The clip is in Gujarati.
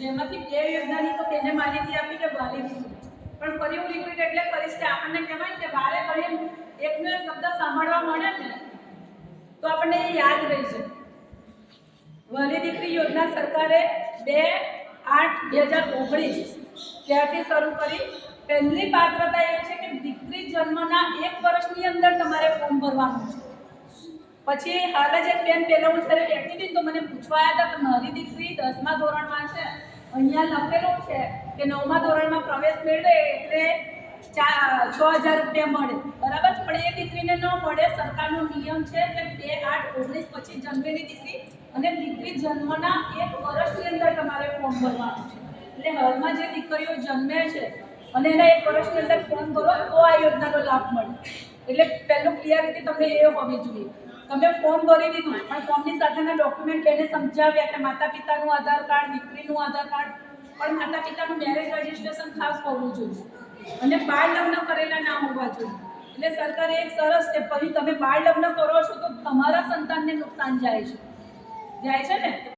જેમાંથી બે યોજનાની તો તેને માહિતી આપી કે વાલી પણ ફરી રિપીટ એટલે કરીશ કે આપણને કહેવાય કે વારે ઘડી એકનો એક શબ્દ સાંભળવા મળે ને, તો આપણને એ યાદ રહી છે વાલી દીકરી યોજના સરકારે બે આઠ બે હજાર ઓગણીસ ત્યારથી શરૂ કરી. પહેલી પાત્રતા એ છે કે દીકરી જન્મના એક વર્ષની અંદર તમારે ફોર્મ ભરવાનું છે. પછી હાલ જ એક બેન પહેલા હું જ્યારે બેઠી હતી તો મને પૂછવા આવ્યા હતા કે મારી દીકરી દસમા ધોરણમાં છે. અહીંયા લખેલું છે કે નવમા ધોરણમાં પ્રવેશ મેળવે એટલે ચાર છ હજાર રૂપિયા મળે. બરાબર? પણ એ દીકરીને ન મળે, સરકારનો નિયમ છે કે બે આઠ ઓગણીસ પછી જન્મેલી દીકરી અને દીકરી જન્મના એક વર્ષની અંદર તમારે ફોર્મ ભરવાનું છે. એટલે હાલમાં જે દીકરીઓ જન્મે છે અને એના એક વર્ષની અંદર ફોર્મ ભરો, તો આ યોજનાનો લાભ મળે. એટલે પહેલું ક્લિયરિટી તમને એ હોવી જોઈએ. તમે ફોર્મ ભરી દીધું, પણ ફોર્મની સાથેના ડોક્યુમેન્ટ એને સમજાવ્યા કે માતા પિતાનું આધાર કાર્ડ, દીકરીનું આધાર કાર્ડ, પણ માતા પિતાનું મેરેજ રજિસ્ટ્રેશન ખાસ હોવું જોઈએ. અને બાળ લગ્ન કરેલા ના હોવા જોઈએ. એટલે સરકારે એક સરસ છે પછી તમે બાળ લગ્ન કરો છો તો તમારા સંતાનને નુકસાન જાય છે. જાય છે ને?